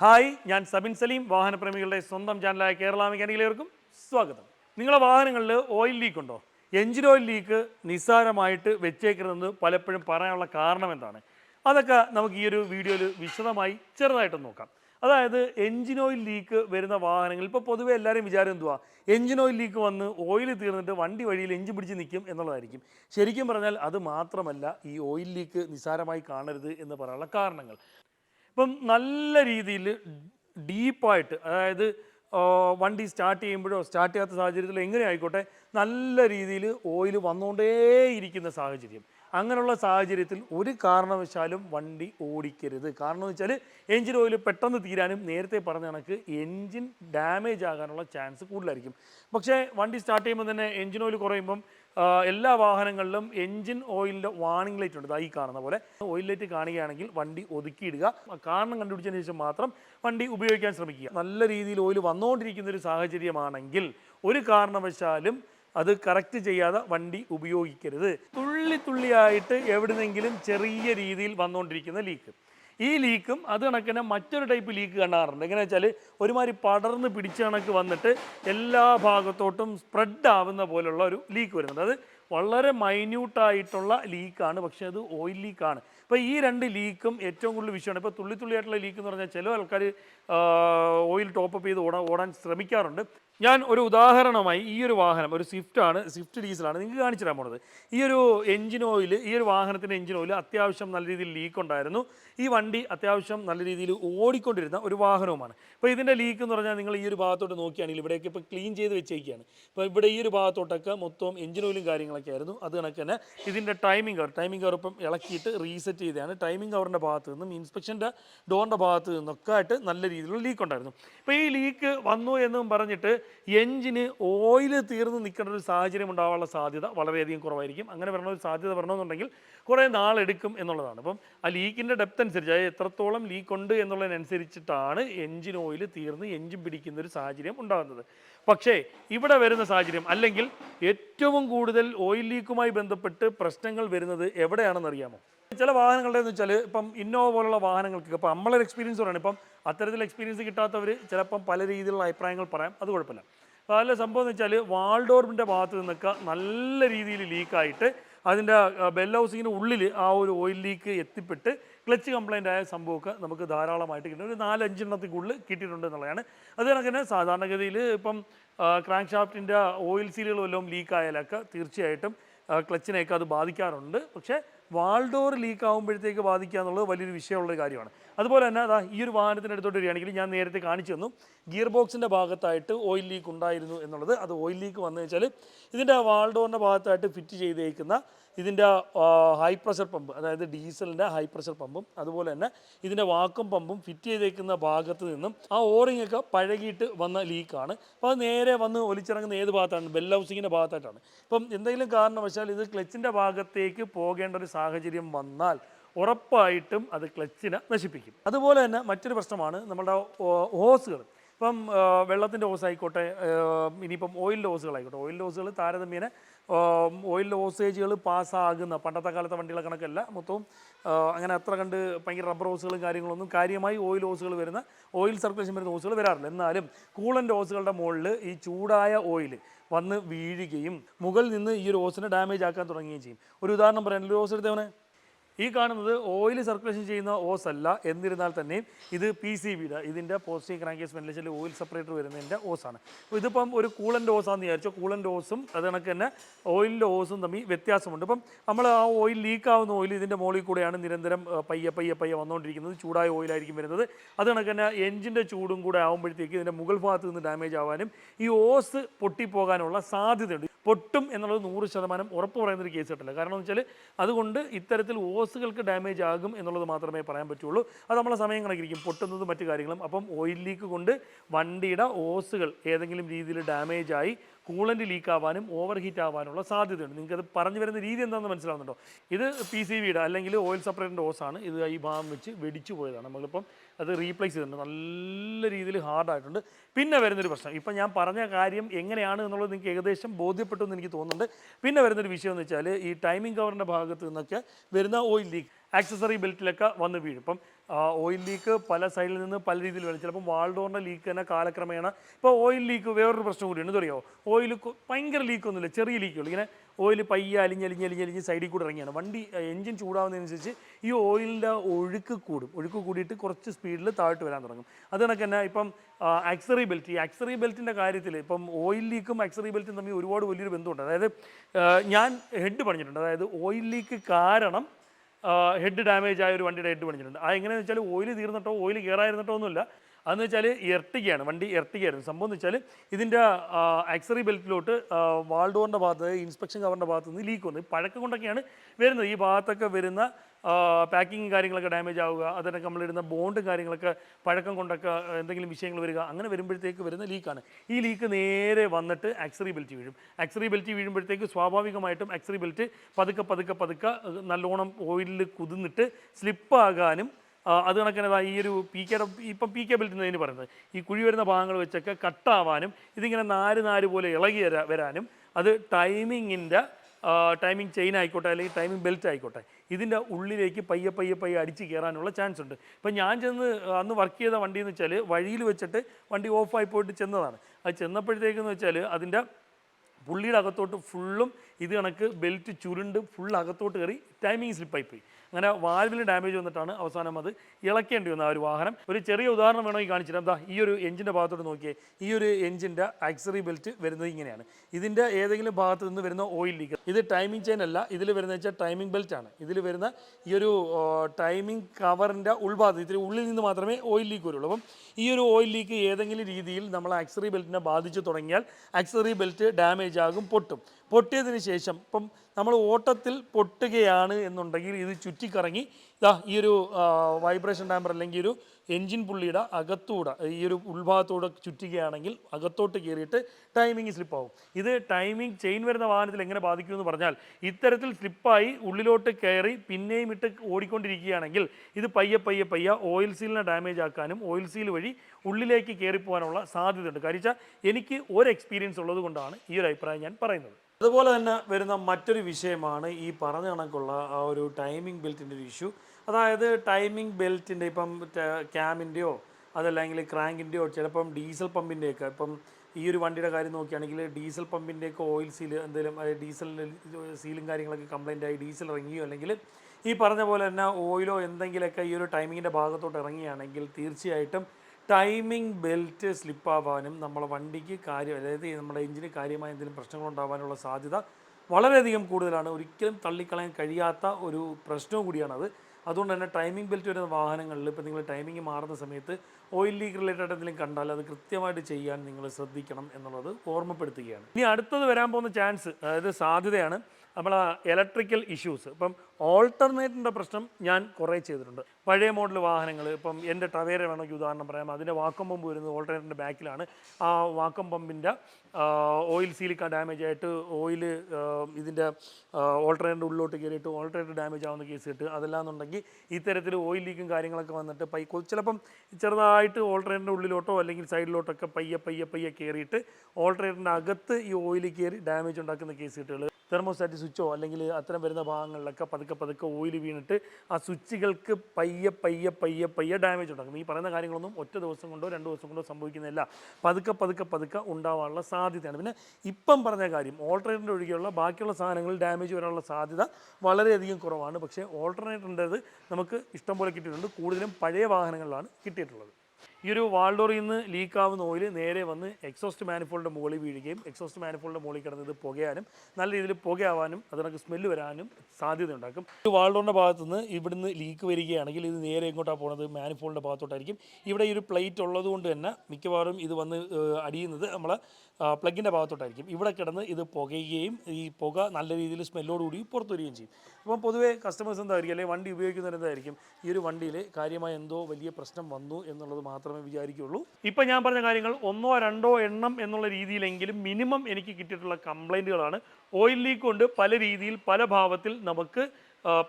Hi ഞാൻ സബിൻ സലീം വാഹനപ്രേമികളുടെ സ്വന്തം ചാനലായ കേരള മെക്കാനിക്കലേവർക്കും സ്വാഗതം. നിങ്ങളുടെ വാഹനങ്ങളിൽ ഓയിൽ ലീക്ക് ഉണ്ടോ? എഞ്ചിൻ ഓയിൽ ലീക്ക് നിസ്സാരമായിട്ട് വെച്ചേക്കരുതെന്ന് പലപ്പോഴും പറയാനുള്ള കാരണം എന്താണ്? അതൊക്കെ നമുക്ക് ഈ ഒരു വീഡിയോയിൽ വിശദമായി ചെറുതായിട്ട് നോക്കാം. അതായത് എഞ്ചിൻ ഓയിൽ ലീക്ക് വരുന്ന വാഹനങ്ങൾ ഇപ്പോൾ പൊതുവെ എല്ലാവരും വിചാരം എന്തുവാ? എഞ്ചിൻ ഓയിൽ ലീക്ക് വന്ന് ഓയിൽ തീർന്നിട്ട് വണ്ടി വഴിയിൽ എഞ്ചിൻ പിടിച്ച് നിൽക്കും എന്നുള്ളതായിരിക്കും. ശരിക്കും പറഞ്ഞാൽ അത് മാത്രമല്ല ഈ ഓയിൽ ലീക്ക് നിസ്സാരമായി കാണരുത് എന്ന് പറയാനുള്ള കാരണങ്ങൾ. ഇപ്പം നല്ല രീതിയിൽ ഡീപ്പായിട്ട് അതായത് വണ്ടി സ്റ്റാർട്ട് ചെയ്യുമ്പോഴോ സ്റ്റാർട്ട് ചെയ്യാത്ത സാഹചര്യത്തിലോ എങ്ങനെ ആയിക്കോട്ടെ നല്ല രീതിയിൽ ഓയിൽ വന്നുകൊണ്ടേയിരിക്കുന്ന സാഹചര്യം. അങ്ങനെയുള്ള സാഹചര്യത്തിൽ ഒരു കാരണവശാലും വണ്ടി ഓടിക്കരുത്. കാരണം എന്ന് വെച്ചാൽ എഞ്ചിൻ ഓയിൽ പെട്ടെന്ന് തീരാനും നേരത്തെ പറഞ്ഞ കണക്ക് എഞ്ചിൻ ഡാമേജ് ആകാനുള്ള ചാൻസ് കൂടുതലായിരിക്കും. പക്ഷേ വണ്ടി സ്റ്റാർട്ട് ചെയ്യുമ്പോൾ തന്നെ എഞ്ചിൻ ഓയിൽ കുറയുമ്പം എല്ലാ വാഹനങ്ങളിലും എഞ്ചിൻ ഓയിലിന്റെ വാണിംഗ് ലൈറ്റ് ഉണ്ട്. ഈ കാണുന്ന പോലെ. ഓയിൽ ലൈറ്റ് കാണുകയാണെങ്കിൽ വണ്ടി ഒതുക്കിയിടുക. കാരണം കണ്ടുപിടിച്ചതിന് ശേഷം മാത്രം വണ്ടി ഉപയോഗിക്കാൻ ശ്രമിക്കുക. നല്ല രീതിയിൽ ഓയിൽ വന്നുകൊണ്ടിരിക്കുന്ന ഒരു സാഹചര്യമാണെങ്കിൽ ഒരു കാരണവശാലും അത് കറക്റ്റ് ചെയ്യാതെ വണ്ടി ഉപയോഗിക്കരുത്. തുള്ളി തുള്ളിയായിട്ട് എവിടുന്നെങ്കിലും ചെറിയ രീതിയിൽ വന്നുകൊണ്ടിരിക്കുന്ന ലീക്ക്. ഈ ലീക്കും അത് കണക്കിന് മറ്റൊരു ടൈപ്പ് ലീക്ക് കാണാറുണ്ട്. എങ്ങനെ വെച്ചാൽ ഒരുമാതിരി പടർന്ന് പിടിച്ച കണക്ക് വന്നിട്ട് എല്ലാ ഭാഗത്തോട്ടും സ്പ്രെഡ് ആവുന്ന പോലുള്ള ഒരു ലീക്ക് വരുന്നുണ്ട്. അത് വളരെ മൈന്യൂട്ടായിട്ടുള്ള ലീക്കാണ്. പക്ഷേ അത് ഓയിൽ ലീക്കാണ്. ഇപ്പോൾ ഈ രണ്ട് ലീക്കും ഏറ്റവും കൂടുതൽ വിഷയമാണ്. ഇപ്പോൾ തുള്ളി തുള്ളിയായിട്ടുള്ള ലീക്ക് എന്ന് പറഞ്ഞാൽ ചില ആൾക്കാർ ഓയിൽ ടോപ്പപ്പ് ചെയ്ത് ഓടാൻ ഓടാൻ ശ്രമിക്കാറുണ്ട്. ഞാൻ ഒരു ഉദാഹരണമായി ഈ ഒരു വാഹനം ഒരു സ്വിഫ്റ്റ് ആണ് സ്വിഫ്റ്റ് ഡീസലാണ് നിങ്ങൾക്ക് കാണിച്ചു തരാൻ പോണത്. ഈ ഒരു എഞ്ചിൻ ഓയിൽ ഈ ഒരു വാഹനത്തിന്റെ എഞ്ചിൻ ഓയിൽ അത്യാവശ്യം നല്ല രീതിയിൽ ലീക്ക് ഉണ്ടായിരുന്നു. ഈ വണ്ടി അത്യാവശ്യം നല്ല രീതിയിൽ ഓടിക്കൊണ്ടിരുന്ന ഒരു വാഹനവുമാണ്. അപ്പോൾ ഇതിന്റെ ലീക്ക് എന്ന് പറഞ്ഞാൽ നിങ്ങൾ ഈ ഒരു ഭാഗത്തോട്ട് നോക്കിയാണെങ്കിൽ ഇവിടെയൊക്കെ ഇപ്പോൾ ക്ലീൻ ചെയ്ത് വെച്ചേക്കുകയാണ് ഇപ്പോൾ ഇവിടെ ഈ ഒരു ഭാഗത്തോട്ടൊക്കെ മൊത്തം എഞ്ചിൻ ഓയിലും കാര്യങ്ങളൊക്കെ ആയിരുന്നു. അത് കണക്ക് തന്നെ ഇതിന്റെ ടൈമിംഗ് കവർ ടൈമിംഗ് കവർ ഇപ്പം ഇളക്കിയിട്ട് റീസെറ്റ് ചെയ്തതാണ്. ടൈമിംഗ് കവറിന്റെ ഭാഗത്ത് നിന്നും ഇൻസ്പെക്ഷന്റെ ഡോറിന്റെ ഭാഗത്ത് നിന്നൊക്കെ ആയിട്ട് നല്ല രീതിയിലുള്ള ലീക്ക് ഉണ്ടായിരുന്നു. ഇപ്പോൾ ഈ ലീക്ക് വന്നു എന്നും പറഞ്ഞിട്ട് എഞ്ചിന് ഓയിൽ തീർന്ന് നിൽക്കേണ്ട ഒരു സാഹചര്യം ഉണ്ടാവാനുള്ള സാധ്യത വളരെയധികം കുറവായിരിക്കും. അങ്ങനെ വരണ ഒരു സാധ്യത വരണമെന്നുണ്ടെങ്കിൽ കുറേ നാളെടുക്കും എന്നുള്ളതാണ്. അപ്പം ആ ലീക്കിന്റെ ഡെപ്ത് അനുസരിച്ച് അതായത് എത്രത്തോളം ലീക്ക് ഉണ്ട് എന്നുള്ളതിനനുസരിച്ചിട്ടാണ് എഞ്ചിൻ ഓയിൽ തീർന്ന് എഞ്ചിൻ പിടിക്കുന്ന ഒരു സാഹചര്യം ഉണ്ടാകുന്നത്. പക്ഷേ ഇവിടെ വരുന്ന സാഹചര്യം അല്ലെങ്കിൽ ഏറ്റവും കൂടുതൽ ഓയിൽ ലീക്കുമായി ബന്ധപ്പെട്ട് പ്രശ്നങ്ങൾ വരുന്നത് എവിടെയാണെന്ന് അറിയാമോ? ചില വാഹനങ്ങളുടെ എന്ന് വെച്ചാൽ ഇപ്പം ഇന്നോവ പോലുള്ള വാഹനങ്ങൾക്ക് ഇപ്പം നമ്മളൊരു എക്സ്പീരിയൻസ് പറയണം. ഇപ്പം അത്തരത്തിൽ എക്സ്പീരിയൻസ് കിട്ടാത്തവർ ചിലപ്പം പല രീതിയിലുള്ള അഭിപ്രായങ്ങൾ പറയാം. അത് കുഴപ്പമില്ല. അതിലെ സംഭവം എന്ന് വെച്ചാൽ വാൾഡോർബിന്റെ ഭാഗത്ത് നിന്നൊക്കെ നല്ല രീതിയിൽ ലീക്കായിട്ട് അതിന്റെ ബെൽ ഹൗസിങ്ങിന്റെ ഉള്ളിൽ ആ ഒരു ഓയിൽ ലീക്ക് എത്തിപ്പെട്ട് ക്ലച്ച് കംപ്ലൈന്റ് ആയ സംഭവമൊക്കെ നമുക്ക് ധാരാളമായിട്ട് കിട്ടും. ഒരു നാലഞ്ചെണ്ണത്തിക്കുള്ളിൽ കിട്ടിയിട്ടുണ്ട് എന്നുള്ളതാണ്. അത് കണക്കിന് സാധാരണഗതിയിൽ ഇപ്പം ക്രാങ്ക് ഷാഫ്റ്റിന്റെ ഓയിൽ സീലുകൾ വല്ലതും ലീക്കായാലൊക്കെ തീർച്ചയായിട്ടും ക്ലച്ചിനെയൊക്കെ അത് ബാധിക്കാറുണ്ട്. പക്ഷേ വാൾഡോർ ലീക്ക് ആകുമ്പോഴത്തേക്ക് ബാധിക്കുക എന്നുള്ളത് വലിയൊരു വിഷയമുള്ളൊരു കാര്യമാണ്. അതുപോലെ തന്നെ അതാ ഈ ഒരു വാഹനത്തിന്റെ അടുത്തോട്ട് വരികയാണെങ്കിൽ ഞാൻ നേരത്തെ കാണിച്ചു തന്നു ഗിയർ ബോക്സിന്റെ ഭാഗത്തായിട്ട് ഓയിൽ ലീക്ക് ഉണ്ടായിരുന്നു എന്നുള്ളത്. അത് ഓയിൽ ലീക്ക് വന്നു വെച്ചാൽ ഇതിന്റെ വാൾഡോറിന്റെ ഭാഗത്തായിട്ട് ഫിറ്റ് ചെയ്തേക്കുന്ന ഇതിന്റെ ഹൈ പ്രഷർ പമ്പ് അതായത് ഡീസലിന്റെ ഹൈ പ്രഷർ പമ്പും അതുപോലെ തന്നെ ഇതിന്റെ വാക്കും പമ്പും ഫിറ്റ് ചെയ്തേക്കുന്ന ഭാഗത്ത് നിന്നും ആ ഓറിംഗ് ഒക്കെ പഴകിയിട്ട് വന്ന ലീക്കാണ്. അപ്പോൾ അത് നേരെ വന്ന് ഒലിച്ചിറങ്ങുന്ന ഏത് ഭാഗത്താണ്? ബെൽ ഹൗസിങ്ങിന്റെ ഭാഗത്തായിട്ടാണ്. ഇപ്പം എന്തെങ്കിലും കാരണവശാൽ ഇത് ക്ലച്ചിന്റെ ഭാഗത്തേക്ക് പോകേണ്ട ഒരു സാഹചര്യം വന്നാൽ ഉറപ്പായിട്ടും അത് ക്ലച്ചിനെ നശിപ്പിക്കും. അതുപോലെ തന്നെ മറ്റൊരു പ്രശ്നമാണ് നമ്മുടെ ഹോസുകൾ. ഇപ്പം വെള്ളത്തിന്റെ ഹോസ് ആയിക്കോട്ടെ ഇനിയിപ്പം ഓയിലിന്റെ ഹോസുകളായിക്കോട്ടെ ഓയിൽ ഹോസുകൾ താരതമ്യേന ഓയിലിന്റെ ഹോസേജുകൾ പാസ്സാകുന്ന പണ്ടത്തെ കാലത്തെ വണ്ടികളെ കണക്കല്ല. മൊത്തവും അങ്ങനെ അത്ര കണ്ട് ഭയങ്കര റബ്ബർ ഹോസുകളും കാര്യങ്ങളൊന്നും കാര്യമായി ഓയിൽ ഹോസുകൾ വരുന്ന ഓയിൽ സർക്കുലേഷൻ വരുന്ന ഹോസുകൾ വരാറില്ല. എന്നാലും കൂളന്റെ ഹോസുകളുടെ മുകളിൽ ഈ ചൂടായ ഓയിൽ വന്ന് വീഴുകയും മുകളിൽ നിന്ന് ഈ ഹോസിനെ ഡാമേജ് ആക്കാൻ തുടങ്ങുകയും ചെയ്യും. ഒരു ഉദാഹരണം പറയാൻ ഹോസ് എടുത്തവനെ ഈ കാണുന്നത് ഓയിൽ സർക്കുലേഷൻ ചെയ്യുന്ന ഓസ് അല്ല. എന്നിരുന്നാൽ തന്നെയും ഇത് പി സി ബിയുടെ ഇതിന്റെ പോസിറ്റീവ് ക്രാങ്കേസ് വെന്റിലേഷനിൽ ഓയിൽ സെപ്പറേറ്റർ വരുന്നതിന്റെ ഓസാണ് ഇതിപ്പം ഒരു കൂളന്റെ ഓസാന്ന് വിചാരിച്ചോ കൂളന്റെ ഓസും അത് കണക്ക് തന്നെ ഓയിലിന്റെ ഓസും തമ്മിൽ വ്യത്യാസമുണ്ട്. ഇപ്പം നമ്മൾ ആ ഓയിൽ ലീക്ക് ആവുന്ന ഓയിൽ ഇതിന്റെ മുകളിൽ കൂടെയാണ് നിരന്തരം പയ്യെ പയ്യെ പയ്യെ വന്നുകൊണ്ടിരിക്കുന്നത് ചൂടായ ഓയിലായിരിക്കും വരുന്നത്. അത് കണക്ക് തന്നെ എഞ്ചിന്റെ ചൂടും കൂടെ ആകുമ്പോഴത്തേക്ക് ഇതിന്റെ മുകൾ ഭാഗത്ത് നിന്ന് ഡാമേജ് ആവാനും ഈ ഓസ് പൊട്ടിപ്പോകാനുള്ള സാധ്യതയുണ്ട്. പൊട്ടും എന്നുള്ളത് നൂറ് ശതമാനം ഉറപ്പ് പറയുന്നൊരു കേസ് കിട്ടില്ല. കാരണം എന്ന് വെച്ചാൽ അതുകൊണ്ട് ഇത്തരത്തിൽ ഓസുകൾക്ക് ഡാമേജ് ആകും എന്നുള്ളത് മാത്രമേ പറയാൻ പറ്റുള്ളൂ. അത് നമ്മളെ സമയം കണക്കിരിക്കും. പൊട്ടുന്നതും മറ്റു കാര്യങ്ങളും. അപ്പം ഓയിൽ ലീക്ക് കൊണ്ട് വണ്ടിയുടെ ഓസുകൾ ഏതെങ്കിലും രീതിയിൽ ഡാമേജ് ആയി കൂളന്റ് ലീക്ക് ആവാനും ഓവർ ഹീറ്റ് ആവാനുള്ള സാധ്യതയുണ്ട്. നിങ്ങൾക്ക് അത് പറഞ്ഞു വരുന്ന രീതി എന്താണെന്ന് മനസ്സിലാവുന്നുണ്ടോ? ഇത് പി സി വിയുടെ അല്ലെങ്കിൽ ഓയിൽ സെപ്പറേറ്ററിന്റെ ഓസാണ് ഇത് ഈ ഭാഗം വെച്ച് വെടിച്ചു പോയതാണ്. നമ്മളിപ്പം അത് റീപ്ലേസ് ചെയ്തിട്ടുണ്ട്. നല്ല രീതിയിൽ ഹാർഡായിട്ടുണ്ട് പിന്നെ വരുന്നൊരു പ്രശ്നം. ഇപ്പം ഞാൻ പറഞ്ഞ കാര്യം എങ്ങനെയാണ് എന്നുള്ളത് നിങ്ങൾക്ക് ഏകദേശം ബോധ്യപ്പെട്ടു എന്ന് എനിക്ക് തോന്നുന്നുണ്ട്. പിന്നെ വരുന്നൊരു വിഷയം എന്ന് വെച്ചാൽ ഈ ടൈമിംഗ് കവറിന്റെ ഭാഗത്ത് നിന്നൊക്കെ വരുന്ന ഓയിൽ ലീക്ക് ആക്സസറി ബെൽറ്റിലൊക്കെ വന്ന് വീഴും. ഇപ്പം ഓയിൽ ലീക്ക് പല സൈഡിൽ നിന്ന് പല രീതിയിൽ വരും. ചിലപ്പം വാൾഡോറിന്റെ ലീക്ക് തന്നെ കാലക്രമേണ ഇപ്പോൾ ഓയിൽ ലീക്ക് വേറൊരു പ്രശ്നം കൂടിയുണ്ട്. എന്തറിയോ ഓയിൽ ഭയങ്കര ലീക്കൊന്നുമില്ല ചെറിയ ലീക്കുള്ളൂ ഇങ്ങനെ ഓയിൽ പയ്യെ അലിഞ്ഞലിഞ്ഞലിഞ്ഞലിഞ്ഞ് സൈഡിൽ കൂടെ ഇറങ്ങിയാണ്. വണ്ടി എഞ്ചിൻ ചൂടാവുന്നതിനനുസരിച്ച് ഈ ഓയിലിന്റെ ഒഴുക്ക് കൂടും. ഒഴുക്ക് കൂടിയിട്ട് കുറച്ച് സ്പീഡിൽ താഴ്ത്തു വരാൻ തുടങ്ങും. അത് കണക്ക് തന്നെ ഇപ്പം ആക്സറി ബെൽറ്റ് ഈ ആക്സറി ബെൽറ്റിന്റെ കാര്യത്തിൽ ഇപ്പം ഓയിൽ ലീക്കും ആക്സറി ബെൽറ്റും തമ്മിൽ ഒരുപാട് വലിയൊരു ബന്ധമുണ്ട്. അതായത് ഞാൻ ഹെഡ് പറഞ്ഞിട്ടുണ്ട്. അതായത് ഓയിൽ ലീക്ക് കാരണം ഹെഡ് ഡാമേജ് ആയ ഒരു വണ്ടിയുടെ ഹെഡ് പണിഞ്ഞിട്ടുണ്ട്. ആ എങ്ങനെയാണെന്ന് വെച്ചാൽ ഓയിൽ തീർന്നിട്ടോ ഓയിൽ കയറായിരുന്നിട്ടോ ഒന്നുമില്ല. അതെന്ന് വെച്ചാൽ എർട്ടികയാണ് വണ്ടി എർട്ടികയായിരുന്നു സംഭവം എന്ന് വെച്ചാൽ ഇതിന്റെ ആക്സറി ബെൽറ്റിലോട്ട് വാൾഡോറിന്റെ ഭാഗത്ത് ഇൻസ്പെക്ഷൻ കവറിന്റെ ഭാഗത്ത് നിന്ന് ലീക്ക് വന്നു. പഴക്കം കൊണ്ടൊക്കെയാണ് വരുന്നത്. ഈ ഭാഗത്തൊക്കെ വരുന്ന പാക്കിങ് കാര്യങ്ങളൊക്കെ ഡാമേജ് ആവുക അതിനൊക്കെ നമ്മളിടുന്ന ബോണ്ടും കാര്യങ്ങളൊക്കെ പഴക്കം കൊണ്ടൊക്കെ എന്തെങ്കിലും വിഷയങ്ങൾ വരിക അങ്ങനെ വരുമ്പോഴത്തേക്ക് വരുന്ന ലീക്കാണ് ഈ ലീക്ക് നേരെ വന്നിട്ട് ആക്സറി ബെൽറ്റ് വീഴും. ആക്സറി ബെൽറ്റ് വീഴുമ്പോഴത്തേക്ക് സ്വാഭാവികമായിട്ടും ആക്സറി ബെൽറ്റ് പതുക്കെ പതുക്കെ പതുക്കെ നല്ലോണം ഓയിലിൽ കുതിന്നിട്ട് സ്ലിപ്പാകാനും അത് കണക്കിന് ഈ ഒരു പി കെയുടെ ഇപ്പം പി കെ ബെൽറ്റ് എന്നതിന് പറയുന്നത്. ഈ കുഴി വരുന്ന ഭാഗങ്ങൾ വെച്ചൊക്കെ കട്ടാവാനും ഇതിങ്ങനെ നാല് നാല് പോലെ ഇളകി വരാ വരാനും അത് ടൈമിങ്ങിന്റെ ടൈമിംഗ് ചെയിൻ ആയിക്കോട്ടെ അല്ലെങ്കിൽ ടൈമിംഗ് ബെൽറ്റ് ആയിക്കോട്ടെ ഇതിന്റെ ഉള്ളിലേക്ക് പയ്യെ പയ്യെ പയ്യെ അടിച്ച് കയറാനുള്ള ചാൻസ് ഉണ്ട്. ഇപ്പം ഞാൻ ചെന്ന് അന്ന് വർക്ക് ചെയ്ത വണ്ടി എന്ന് വെച്ചാൽ വഴിയിൽ വെച്ചിട്ട് വണ്ടി ഓഫായി പോയിട്ട് ചെന്നതാണ്. അത് ചെന്നപ്പോഴത്തേക്കെന്ന് വെച്ചാൽ അതിന്റെ പുള്ളിയുടെ അകത്തോട്ട് ഫുള്ളും ഇത് കണക്ക് ബെൽറ്റ് ചുരുണ്ട് ഫുൾ അകത്തോട്ട് കയറി ടൈമിംഗ് സ്ലിപ്പായി പോയി അങ്ങനെ വാൽവിന് ഡാമേജ് വന്നിട്ടാണ് അവസാനം അത് ഇളക്കേണ്ടി വന്ന ആ ഒരു വാഹനം. ഒരു ചെറിയ ഉദാഹരണം വേണമെങ്കിൽ കാണിച്ചിട്ട് എന്താ ഈ ഒരു എഞ്ചിന്റെ ഭാഗത്തോട്ട് നോക്കിയേ. ഈ ഒരു എഞ്ചിന്റെ ആക്സറി ബെൽറ്റ് വരുന്നത് ഇങ്ങനെയാണ്. ഇതിന്റെ ഏതെങ്കിലും ഭാഗത്ത് നിന്ന് വരുന്ന ഓയിൽ ലീക്ക് ഇത് ടൈമിംഗ് ചെയിൻ അല്ല. ഇതിൽ വരുന്ന വെച്ചാൽ ടൈമിംഗ് ബെൽറ്റ് ആണ്. ഇതിൽ വരുന്ന ഈ ഒരു ടൈമിംഗ് കവറിന്റെ ഉൾഭാഗത്ത് ഇതിൽ ഉള്ളിൽ നിന്ന് മാത്രമേ ഓയിൽ ലീക്ക് വരുള്ളൂ. അപ്പം ഈ ഒരു ഓയിൽ ലീക്ക് ഏതെങ്കിലും രീതിയിൽ നമ്മൾ ആക്സറി ബെൽറ്റിനെ ബാധിച്ചു തുടങ്ങിയാൽ ആക്സറി ബെൽറ്റ് ഡാമേജ് ആകും പൊട്ടും. പൊട്ടിയതിന് ശേഷം ഇപ്പം നമ്മൾ ഓട്ടത്തിൽ പൊട്ടുകയാണ് എന്നുണ്ടെങ്കിൽ ഇത് ചുറ്റിക്കറങ്ങി ഇതാ ഈ ഒരു വൈബ്രേഷൻ ഡാമ്പർ അല്ലെങ്കിൽ ഒരു എൻജിൻ പുള്ളിയുടെ അകത്തൂടെ ഈ ഒരു ഉൾഭാഗത്തൂടെ ചുറ്റുകയാണെങ്കിൽ അകത്തോട്ട് കയറിയിട്ട് ടൈമിംഗ് സ്ലിപ്പാവും ഇത് ടൈമിംഗ് ചെയിൻ വരുന്ന വാഹനത്തിൽ എങ്ങനെ ബാധിക്കുമെന്ന് പറഞ്ഞാൽ ഇത്തരത്തിൽ സ്ലിപ്പായി ഉള്ളിലോട്ട് കയറി പിന്നെയും ഇട്ട് ഓടിക്കൊണ്ടിരിക്കുകയാണെങ്കിൽ ഇത് പയ്യെ പയ്യെ പയ്യ ഓയിൽ സീലിനെ ഡാമേജ് ആക്കാനും ഓയിൽ സീൽ വഴി ഉള്ളിലേക്ക് കയറിപ്പോകാനുള്ള സാധ്യതയുണ്ട്. കാര്യം എനിക്ക് ഒരു എക്സ്പീരിയൻസ് ഉള്ളത് കൊണ്ടാണ് ഈ ഒരു അഭിപ്രായം ഞാൻ പറയുന്നത്. അതുപോലെ തന്നെ വരുന്ന മറ്റൊരു വിഷയമാണ് ഈ പറഞ്ഞ കണക്കുള്ള ആ ഒരു ടൈമിംഗ് ബെൽറ്റിന്റെ ഒരു ഇഷ്യൂ അതായത് ടൈമിംഗ് ബെൽറ്റിന്റെ ഇപ്പം ക്യാമിന്റെയോ അതല്ലെങ്കിൽ ക്രാങ്കിന്റെയോ ചിലപ്പം ഡീസൽ പമ്പിന്റെയൊക്കെ ഇപ്പം ഈ ഒരു വണ്ടിയുടെ കാര്യം നോക്കുകയാണെങ്കിൽ ഡീസൽ പമ്പിന്റെയൊക്കെ ഓയിൽ സീൽ എന്തെങ്കിലും ഡീസൽ സീലും കാര്യങ്ങളൊക്കെ കംപ്ലൈന്റ് ആയി ഡീസൽ ഇറങ്ങിയോ അല്ലെങ്കിൽ ഈ പറഞ്ഞ പോലെ തന്നെ ഓയിലോ എന്തെങ്കിലുമൊക്കെ ഈ ഒരു ടൈമിങ്ങിന്റെ ഭാഗത്തോട്ട് ഇറങ്ങിയാണെങ്കിൽ തീർച്ചയായിട്ടും ടൈമിംഗ് ബെൽറ്റ് സ്ലിപ്പാവാനും നമ്മളെ വണ്ടിക്ക് കാര്യം അതായത് നമ്മുടെ എഞ്ചിന് കാര്യമായ എന്തെങ്കിലും പ്രശ്നങ്ങളുണ്ടാവാനുള്ള സാധ്യത വളരെയധികം കൂടുതലാണ്. ഒരിക്കലും തള്ളിക്കളയാൻ കഴിയാത്ത ഒരു പ്രശ്നവും കൂടിയാണത്. അതുകൊണ്ട് തന്നെ ടൈമിംഗ് ബെൽറ്റ് വരുന്ന വാഹനങ്ങളിൽ ഇപ്പോൾ നിങ്ങൾ ടൈമിംഗ് മാറുന്ന സമയത്ത് ഓയിൽ ലീക്ക് റിലേറ്റഡ് എന്തെങ്കിലും കണ്ടാൽ അത് കൃത്യമായിട്ട് ചെയ്യാൻ നിങ്ങൾ ശ്രദ്ധിക്കണം എന്നുള്ളത് ഓർമ്മപ്പെടുത്തുകയാണ്. ഇനി അടുത്തത് വരാൻ പോകുന്ന ചാൻസ് അതായത് സാധ്യതയാണ്. നമ്മൾ ഇലക്ട്രിക്കൽ ഇഷ്യൂസ് ഇപ്പം ഓൾട്ടർനേറ്റിന്റെ പ്രശ്നം ഞാൻ കുറേ ചെയ്തിട്ടുണ്ട്. പഴയ മോഡൽ വാഹനങ്ങൾ ഇപ്പം എന്റെ ടവേര വേണമെങ്കിൽ ഉദാഹരണം പറയാം. അതിന്റെ വാക്കം പമ്പ് വരുന്നത് ഓൾട്ടർനേറ്റിന്റെ ബാക്കിലാണ്. ആ വാക്കം പമ്പിന്റെ ഓയിൽ സീലിക്ക ഡാമേജ് ആയിട്ട് ഓയിൽ ഇതിന്റെ ഓൾട്ടർനേറ്റിന്റെ ഉള്ളിലോട്ട് കയറിയിട്ട് ഓൾട്ടർനേറ്റ് ഡാമേജ് ആവുന്ന കേസ് കിട്ടും. അതല്ലാന്നുണ്ടെങ്കിൽ ഇത്തരത്തിൽ ഓയിൽ ലീക്കും കാര്യങ്ങളൊക്കെ വന്നിട്ട് പൈ ചിലപ്പം ചെറുതായിട്ട് ഓൾട്ടർനേറ്റിന്റെ ഉള്ളിലോട്ടോ അല്ലെങ്കിൽ സൈഡിലോട്ടൊക്കെ പയ്യെ പയ്യെ പയ്യെ കയറിയിട്ട് ഓൾട്ടർനേറ്റിന്റെ അകത്ത് ഈ ഓയിൽ കയറി ഡാമേജ് ഉണ്ടാക്കുന്ന കേസ് കിട്ടുകൾ തെർമോസ്റ്റാറ്റ് സ്വിച്ചോ അല്ലെങ്കിൽ അത്തരം വരുന്ന ഭാഗങ്ങളിലൊക്കെ പതുക്കെ പതുക്കെ ഓയിൽ വീണിട്ട് ആ സ്വിച്ചുകൾക്ക് പയ്യെ പയ്യെ പയ്യെ പയ്യെ ഡാമേജ് ഉണ്ടാക്കും. ഈ പറയുന്ന കാര്യങ്ങളൊന്നും ഒറ്റ ദിവസം കൊണ്ടോ രണ്ട് ദിവസം കൊണ്ടോ സംഭവിക്കുന്നില്ല പതുക്കെ പതുക്കെ പതുക്കെ ഉണ്ടാവാനുള്ള സാധ്യതയാണ്. പിന്നെ ഇപ്പം പറഞ്ഞ കാര്യം ഓൾട്ടർനേറ്റർ ഒഴികെയുള്ള ബാക്കിയുള്ള സാധനങ്ങളിൽ ഡാമേജ് വരാനുള്ള സാധ്യത വളരെയധികം കുറവാണ്. പക്ഷേ ഓൾട്ടർനേറ്ററിന്റെത് നമുക്ക് ഇഷ്ടം പോലെ കിട്ടിയിട്ടുണ്ട്. കൂടുതലും പഴയ വാഹനങ്ങളിലാണ് കിട്ടിയിട്ടുള്ളത്. ഈ ഒരു വാൾഡോറിൽ നിന്ന് ലീക്കാവുന്ന ഓയിൽ നേരെ വന്ന് എക്സോസ്റ്റ് മാനിഫോളിന്റെ മുകളിൽ വീഴുകയും എക്സോസ്റ്റ് മാനിഫോളിന്റെ മുകളിൽ കിടന്ന് ഇത് പുകയാനും നല്ല രീതിയിൽ പുകയാവാനും അതിനൊക്കെ സ്മെല്ല് വരാനും സാധ്യതയുണ്ടാക്കും ഈ വാൾഡോറിന്റെ ഭാഗത്ത് നിന്ന് ഇവിടുന്ന് ലീക്ക് വരികയാണെങ്കിൽ ഇത് നേരെ എങ്ങോട്ടാണ് പോകുന്നത് മാനിഫോളിന്റെ ഭാഗത്തോട്ടായിരിക്കും. ഇവിടെ ഈ ഒരു പ്ലേറ്റ് ഉള്ളതുകൊണ്ട് തന്നെ മിക്കവാറും ഇത് വന്ന് അടിയുന്നത് നമ്മൾ പ്ലഗിന്റെ ഭാഗത്തോട്ടായിരിക്കും. ഇവിടെ കിടന്ന് ഇത് പുകയുകയും ഈ പുക നല്ല രീതിയിൽ സ്മെല്ലോടുകൂടി പുറത്തു വരികയും ചെയ്യും. അപ്പം പൊതുവേ കസ്റ്റമേഴ്സ് എന്തായിരിക്കും? അല്ലെങ്കിൽ വണ്ടി ഉപയോഗിക്കുന്നവരെന്തായിരിക്കും? ഈ ഒരു വണ്ടിയിൽ കാര്യമായ എന്തോ വലിയ പ്രശ്നം വന്നു എന്നുള്ളത് മാത്രമേ വിചാരിക്കുകയുള്ളൂ ഇപ്പം ഞാൻ പറഞ്ഞ കാര്യങ്ങൾ ഒന്നോ രണ്ടോ എണ്ണം എന്നുള്ള രീതിയിലെങ്കിലും മിനിമം എനിക്ക് കിട്ടിയിട്ടുള്ള കംപ്ലൈന്റുകളാണ്. ഓയിൽ ലീക്ക് കൊണ്ട് പല രീതിയിൽ പല ഭാവത്തിൽ നമുക്ക്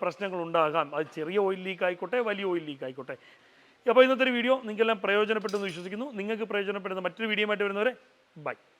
പ്രശ്നങ്ങൾ ഉണ്ടാകാം. അത് ചെറിയ ഓയിൽ ലീക്ക് ആയിക്കോട്ടെ വലിയ ഓയിൽ ലീക്ക് ആയിക്കോട്ടെ. അപ്പോൾ ഇന്നത്തെ ഒരു വീഡിയോ നിങ്ങൾക്കെല്ലാം പ്രയോജനപ്പെട്ടെന്ന് വിശ്വസിക്കുന്നു. നിങ്ങൾക്ക് പ്രയോജനപ്പെടുന്ന മറ്റൊരു വീഡിയോ ആയിട്ട് വരുന്നവരെ ബൈ.